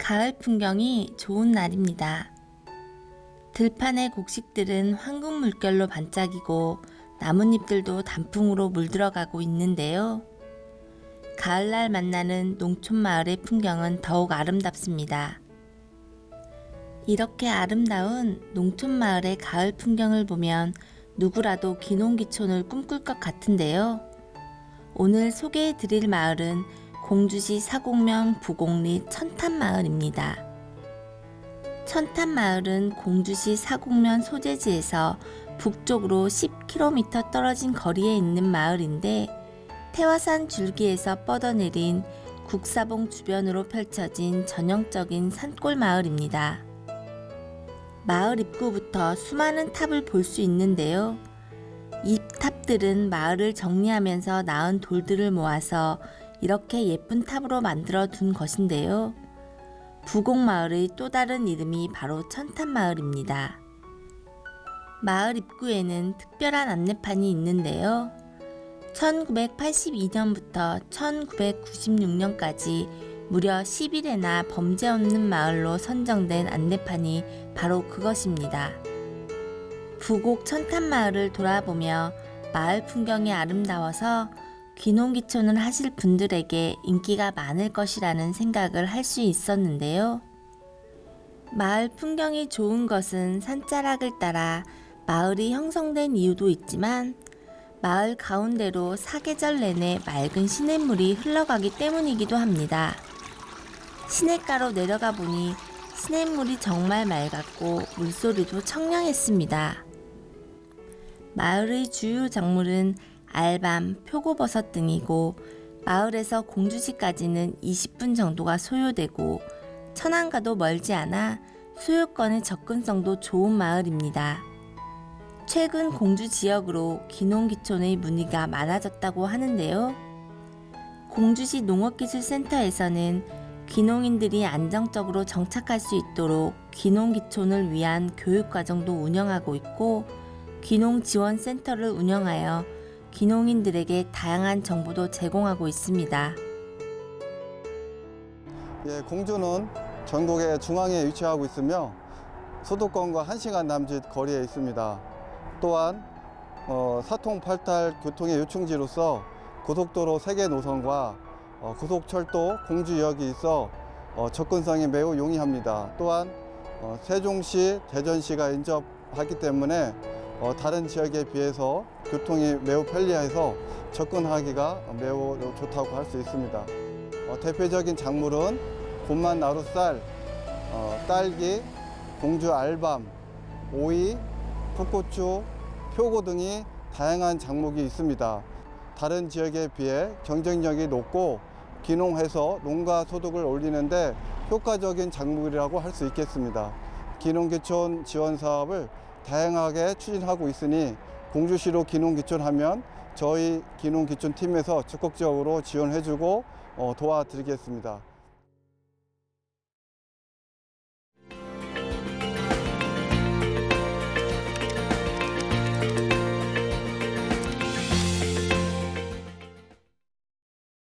가을 풍경이 좋은 날입니다. 들판의 곡식들은 황금 물결로 반짝이고 나뭇잎들도 단풍으로 물들어가고 있는데요. 가을날 만나는 농촌 마을의 풍경은 더욱 아름답습니다. 이렇게 아름다운 농촌 마을의 가을 풍경을 보면 누구라도 기농기촌을 꿈꿀 것 같은데요. 오늘 소개해 드릴 마을은 공주시 사곡면 부곡리 천탄마을입니다. 천탄마을은 공주시 사곡면 소재지에서 북쪽으로 10km 떨어진 거리에 있는 마을인데 태화산 줄기에서 뻗어내린 국사봉 주변으로 펼쳐진 전형적인 산골 마을입니다. 마을 입구부터 수많은 탑을 볼 수 있는데요. 이 탑들은 마을을 정리하면서 낳은 돌들을 모아서 이렇게 예쁜 탑으로 만들어 둔 것인데요. 부곡마을의 또 다른 이름이 바로 천탄마을입니다. 마을 입구에는 특별한 안내판이 있는데요. 1982년부터 1996년까지 무려 10일에나 범죄 없는 마을로 선정된 안내판이 바로 그것입니다. 부곡 천탄마을을 돌아보며 마을 풍경이 아름다워서 귀농귀촌을 하실 분들에게 인기가 많을 것이라는 생각을 할 수 있었는데요. 마을 풍경이 좋은 것은 산자락을 따라 마을이 형성된 이유도 있지만 마을 가운데로 사계절 내내 맑은 시냇물이 흘러가기 때문이기도 합니다. 시냇가로 내려가 보니 시냇물이 정말 맑았고 물소리도 청량했습니다. 마을의 주요 작물은 알밤, 표고버섯 등이고 마을에서 공주시까지는 20분 정도가 소요되고 천안가도 멀지 않아 소유권의 접근성도 좋은 마을입니다. 최근 공주 지역으로 귀농귀촌의 문의가 많아졌다고 하는데요. 공주시 농업기술센터에서는 귀농인들이 안정적으로 정착할 수 있도록 귀농귀촌을 위한 교육과정도 운영하고 있고 귀농지원센터를 운영하여 귀농인들에게 다양한 정보도 제공하고 있습니다. 예, 공주는 전국의 중앙에 위치하고 있으며 수도권과 1시간 남짓 거리에 있습니다. 또한 어, 사통팔탈 교통의 요충지로서 고속도로 세개 노선과 어, 고속철도 공주역이 있어 어, 접근성이 매우 용이합니다. 또한 어, 세종시, 대전시가 인접하기 때문에 어, 다른 지역에 비해서 교통이 매우 편리해서 접근하기가 매우 좋다고 할 수 있습니다. 어, 대표적인 작물은 곤만 나루쌀, 어, 딸기, 공주 알밤, 오이, 풋고추, 표고 등이 다양한 작목이 있습니다. 다른 지역에 비해 경쟁력이 높고 기농해서 농가 소득을 올리는데 효과적인 작물이라고 할 수 있겠습니다. 기농기촌 지원 사업을 다양하게 추진하고 있으니 공주시로 기농기촌하면 저희 기농기촌 팀에서 적극적으로 지원해주고 어, 도와드리겠습니다.